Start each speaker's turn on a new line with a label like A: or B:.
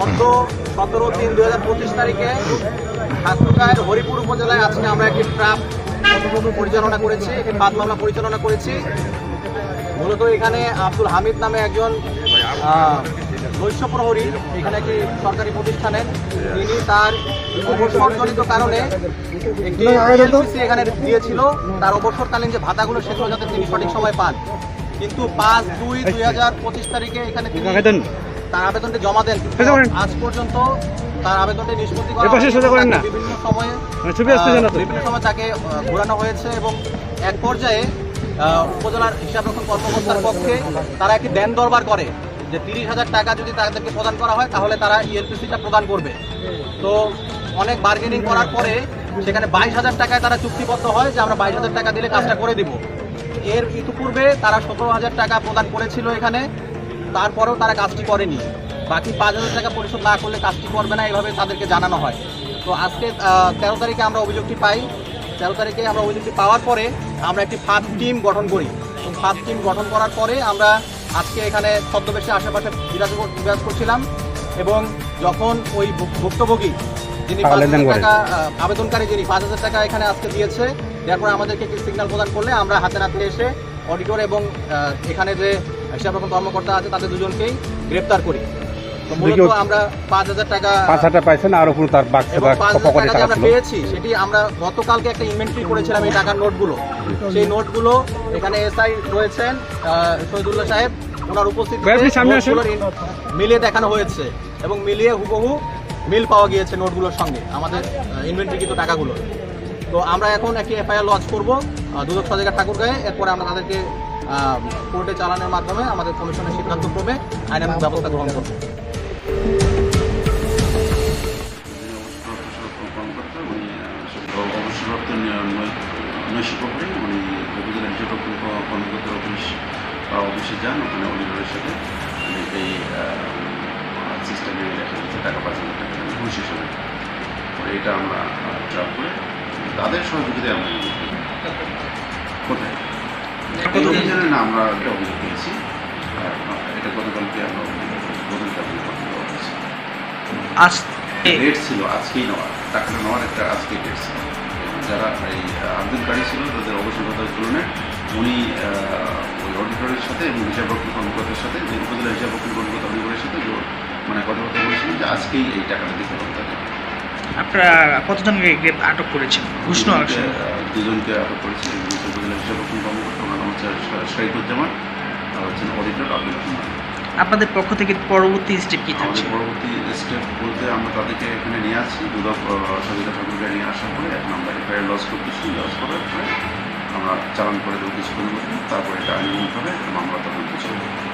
A: গত সতেরো তিন দু হাজার পঁচিশ তারিখে ঠাকুরগাঁয়ের হরিপুর উপজেলায় আজকে আমরা একটি ট্রাপ পরিচালনা করেছি একটি বাদ মামলা পরিচালনা করেছি। মূলত এখানে আব্দুল হামিদ নামে একজন নৈশ প্রহরী এখানে একটি সরকারি প্রতিষ্ঠানের তিনি তার অবসরজনিত কারণে একটি এখানে দিয়েছিল। তার অবসরকালীন যে ভাতাগুলো সেগুলো যাতে তিনি সঠিক সময় পান। কিন্তু পাঁচ দুই দুই হাজার পঁচিশ তারিখে এখানে তিনি তার আবেদনটি জমা দেন। আজ পর্যন্ত তার আবেদনটি নিষ্পত্তি করা। বিভিন্ন সময়ে
B: মানে
A: বিভিন্ন সময় তাকে ঘোরানো হয়েছে এবং এক পর্যায়ে উপজেলার হিসাবরক্ষণ কর্মকর্তার পক্ষে তারা একটি দেন দরবার করে যে তিরিশ হাজার টাকা যদি তাদেরকে প্রদান করা হয় তাহলে তারা E ইএলপিসিটা প্রদান করবে। তো অনেক বার্গেনিং করার পরে সেখানে বাইশ হাজার টাকায় তারা চুক্তিবদ্ধ হয় যে আমরা বাইশ হাজার টাকা দিলে কাজটা করে দিব। এর ইতিপূর্বে তারা সতেরো হাজার টাকা প্রদান করেছিল এখানে। তারপরেও তারা কাজটি করেনি। বাকি পাঁচ হাজার টাকা পরিশোধ না করলে কাজটি করবে না এভাবে তাদেরকে জানানো হয়। তো আজকে তেরো তারিখে আমরা অভিযোগটি পাই। তেরো তারিখে আমরা অভিযোগটি পাওয়ার পরে আমরা একটি ফার্স্ট টিম গঠন করি। এবং ফার্স্ট টিম গঠন করার পরে আমরা আজকে এখানে ছদ্মবেশে আশেপাশে বিরাজ বিরাজ করছিলাম এবং যখন ওই ভুক্তভোগী যিনি
B: টাকা
A: পাঁচ হাজার টাকা আবেদনকারী যিনি পাঁচ হাজার টাকা এখানে আজকে দিয়েছে তারপর আমাদেরকে একটি সিগন্যাল প্রদান করলে আমরা হাতে নাতে এসে অডিটর এবং এখানে যে কর্মকর্তা আছে তাদের দুজনকেই গ্রেপ্তার করি। মূলত আমরা পাঁচ হাজার টাকা
B: পাঁচ হাজার পাইছেন আর উপর তার বাক্স
A: এবং পাঁচ হাজার
B: পকেটে
A: টাকা যে আমরা পেয়েছি সেটি আমরা গতকালকে একটা ইনভেন্টরি করেছিলাম এই টাকার নোটগুলো। সেই নোটগুলো এখানে এসআই রয়েছেন শহীদুল্লাহ সাহেব ওনার উপস্থিতিতে মিলিয়ে দেখানো হয়েছে এবং মিলিয়ে হুবহু মিল পাওয়া গিয়েছে নোটগুলোর সঙ্গে আমাদের ইনভেন্টরিকৃত টাকাগুলো। তো আমরা এখন একটি এফআইআর লঞ্চ করব দুদক সজাগা ঠাকুরগাঁয়ে এরপরে আমরা তাদেরকে কোর্টে চালানোর মাধ্যমে আমাদের কমিশনের সিদ্ধান্ত ক্রমে আইনানুগ ব্যবস্থা গ্রহণ করব
C: উনি অফিস অফিসে যান ওখানে সিস্টেমে টাকা হিসেবে এটা আমরা ট্রাপ করে তাদের সহযোগিতায় আমরা। কোথায় এই না আমরা একটা অভিযোগ পেয়েছি এটা গতকালকে আমরা গতকালকে
D: আজ
C: ডেট ছিল আজকেই নেওয়া। টাকাটা নেওয়ার একটা আজকে ডেট ছিল। যারা এই আবেদনকারী ছিল তাদের অবসরতার তুলনায় উনি ওই অডিটরের সাথে এবং হিসাবরক্ষণ কর্মকর্তার সাথে যে উপজেলা হিসাবরক্ষণ কর্মকর্তা অডিটরের সাথে মানে কথাবার্তা বলেছিলেন যে আজকেই এই টাকাটা দিতে হবে তাদের।
D: আপনারা কতজনকে আটক করেছেন? ঘুষ নেওয়ার
C: দুজনকে, আটক করেছে উপজেলা হিসাবরক্ষণ হচ্ছে শহীদুজ্জামান আর হচ্ছেন অডিটর আব্দুল রহমান
D: আপনাদের পক্ষ থেকে পরবর্তী স্টেপ কী থাকছে?
C: পরবর্তী স্টেপ বলতে আমরা তাদেরকে এখানে নিয়ে আসছি। দুদক সবিতা ঠাকুরকে নিয়ে আসার পরে এখন আমরা এফআইআর লস করতেছি লস করার পরে আমরা চালান করে দেবো কিছুক্ষণের মধ্যে তারপরে এটা আইনভাবে মামলা তদন্ত চলবে